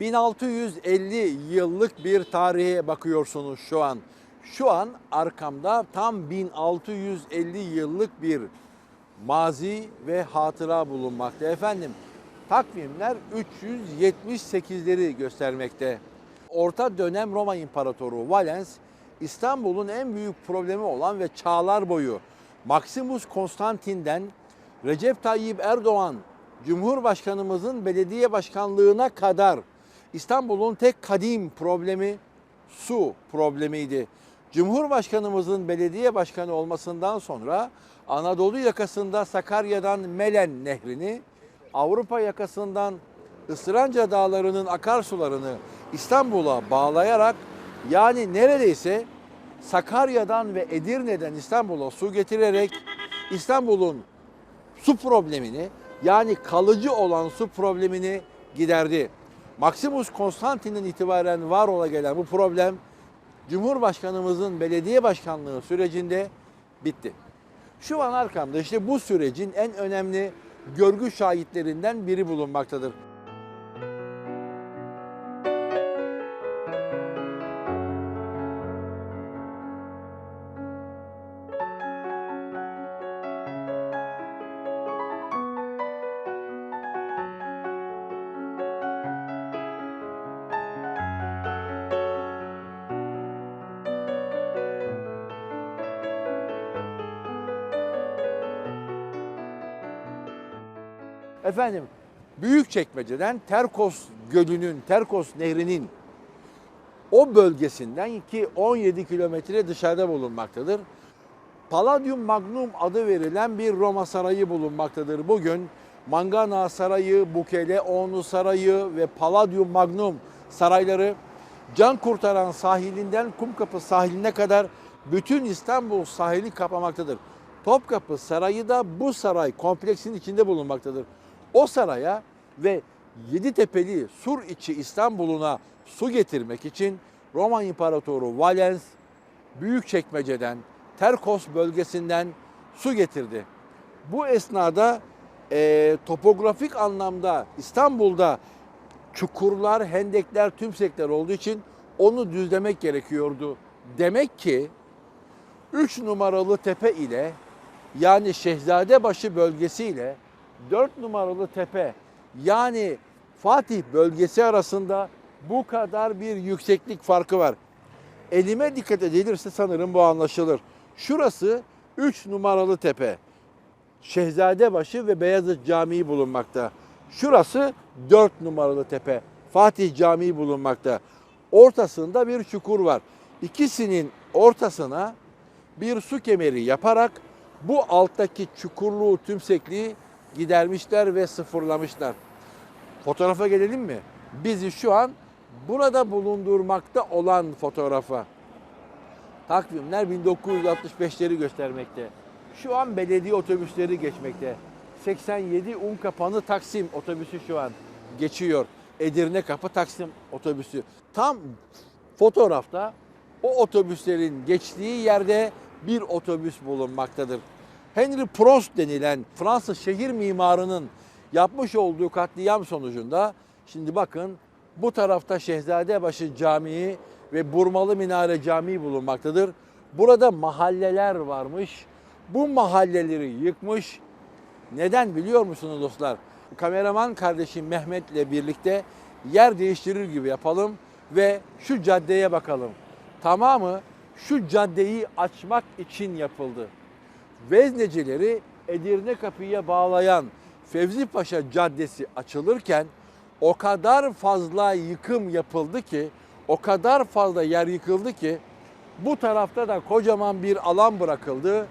1650 yıllık bir tarihe bakıyorsunuz şu an. Şu an arkamda tam 1650 yıllık bir mazi ve hatıra bulunmakta. Efendim takvimler 378'leri göstermekte. Orta dönem Roma İmparatoru Valens İstanbul'un en büyük problemi olan ve çağlar boyu Maximus Konstantin'den Recep Tayyip Erdoğan Cumhurbaşkanımızın belediye başkanlığına kadar İstanbul'un tek kadim problemi su problemiydi. Cumhurbaşkanımızın belediye başkanı olmasından sonra Anadolu yakasında Sakarya'dan Melen Nehri'ni, Avrupa yakasından Isıranca Dağları'nın akarsularını İstanbul'a bağlayarak yani neredeyse Sakarya'dan ve Edirne'den İstanbul'a su getirerek İstanbul'un su problemini yani kalıcı olan su problemini giderdi. Maximus Konstantin'den itibaren var ola gelen bu problem Cumhurbaşkanımızın belediye başkanlığı sürecinde bitti. Şu an arkamda işte bu sürecin en önemli görgü şahitlerinden biri bulunmaktadır. Efendim Büyükçekmece'den Terkos Gölü'nün, Terkos Nehri'nin o bölgesinden ki 17 kilometre dışarıda bulunmaktadır. Palladium Magnum adı verilen bir Roma sarayı bulunmaktadır. Bugün Mangana Sarayı, Bukeleonu Sarayı ve Palladium Magnum sarayları can kurtaran sahilinden Kumkapı sahiline kadar bütün İstanbul sahili kapamaktadır. Topkapı Sarayı da bu saray kompleksin içinde bulunmaktadır. O saraya ve Yeditepe'li Sur içi İstanbul'una su getirmek için Roma İmparatoru Valens Büyükçekmece'den, Terkos bölgesinden su getirdi. Bu esnada e, topografik anlamda İstanbul'da çukurlar, hendekler, tümsekler olduğu için onu düzlemek gerekiyordu. Demek ki 3 numaralı tepe ile yani Şehzadebaşı bölgesi ile 4 numaralı tepe yani Fatih bölgesi arasında bu kadar bir yükseklik farkı var. Elime dikkat edilirse sanırım bu anlaşılır. Şurası 3 numaralı tepe. Şehzadebaşı ve Beyazıt Camii bulunmakta. Şurası 4 numaralı tepe. Fatih Camii bulunmakta. Ortasında bir çukur var. İkisinin ortasına bir su kemeri yaparak bu alttaki çukurluğu, tümsekliği gidermişler ve sıfırlamışlar. Fotoğrafa gelelim mi? Bizi şu an burada bulundurmakta olan fotoğrafa. Takvimler 1965'leri göstermekte. Şu an belediye otobüsleri geçmekte. 87 Unkapanı Taksim otobüsü şu an geçiyor. Edirne Kapı Taksim otobüsü. Tam fotoğrafta o otobüslerin geçtiği yerde bir otobüs bulunmaktadır. Henry Prost denilen Fransız şehir mimarının yapmış olduğu katliam sonucunda şimdi bakın bu tarafta Şehzadebaşı Camii ve Burmalı Minare Camii bulunmaktadır. Burada mahalleler varmış. Bu mahalleleri yıkmış. Neden biliyor musunuz dostlar? Kameraman kardeşim Mehmet'le birlikte yer değiştirir gibi yapalım ve şu caddeye bakalım. Tamamı şu caddeyi açmak için yapıldı. Veznecileri Edirne Kapı'ya bağlayan Fevzi Paşa Caddesi açılırken o kadar fazla yıkım yapıldı ki, o kadar fazla yer yıkıldı ki bu tarafta da kocaman bir alan bırakıldı.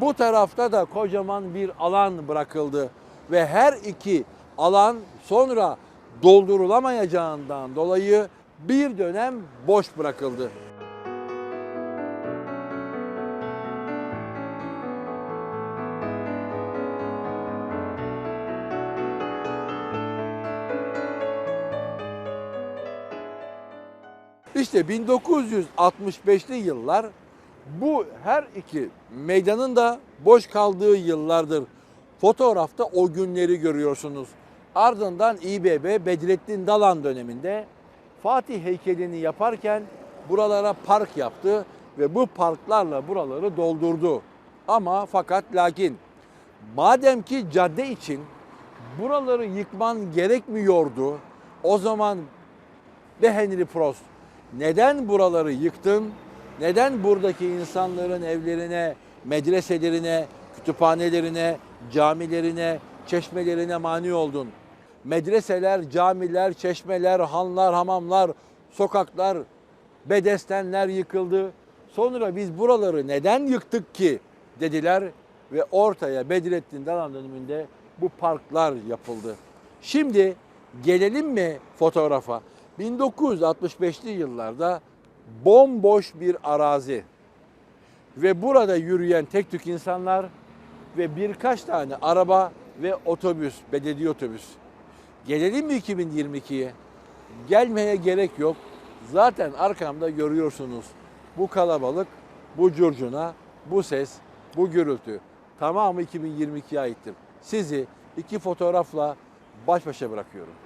Bu tarafta da kocaman bir alan bırakıldı ve her iki alan sonra doldurulamayacağından dolayı bir dönem boş bırakıldı. İşte 1965'li yıllar bu her iki meydanın da boş kaldığı yıllardır. Fotoğrafta o günleri görüyorsunuz. Ardından İBB Bedrettin Dalan döneminde Fatih heykelini yaparken buralara park yaptı ve bu parklarla buraları doldurdu. Ama fakat lakin madem ki cadde için buraları yıkman gerekmiyordu. O zaman ve Henry Prost neden buraları yıktın? Neden buradaki insanların evlerine, medreselerine, kütüphanelerine, camilerine, çeşmelerine mani oldun? Medreseler, camiler, çeşmeler, hanlar, hamamlar, sokaklar, bedestenler yıkıldı. Sonra biz buraları neden yıktık ki dediler ve ortaya Bedrettin Dalan döneminde bu parklar yapıldı. Şimdi gelelim mi fotoğrafa? 1965'li yıllarda bomboş bir arazi ve burada yürüyen tek tük insanlar ve birkaç tane araba ve otobüs, belediye otobüs. Gelelim mi 2022'ye? Gelmeye gerek yok. Zaten arkamda görüyorsunuz. Bu kalabalık, bu curcuna, bu ses, bu gürültü tamamı 2022'ye aittir. Sizi iki fotoğrafla baş başa bırakıyorum.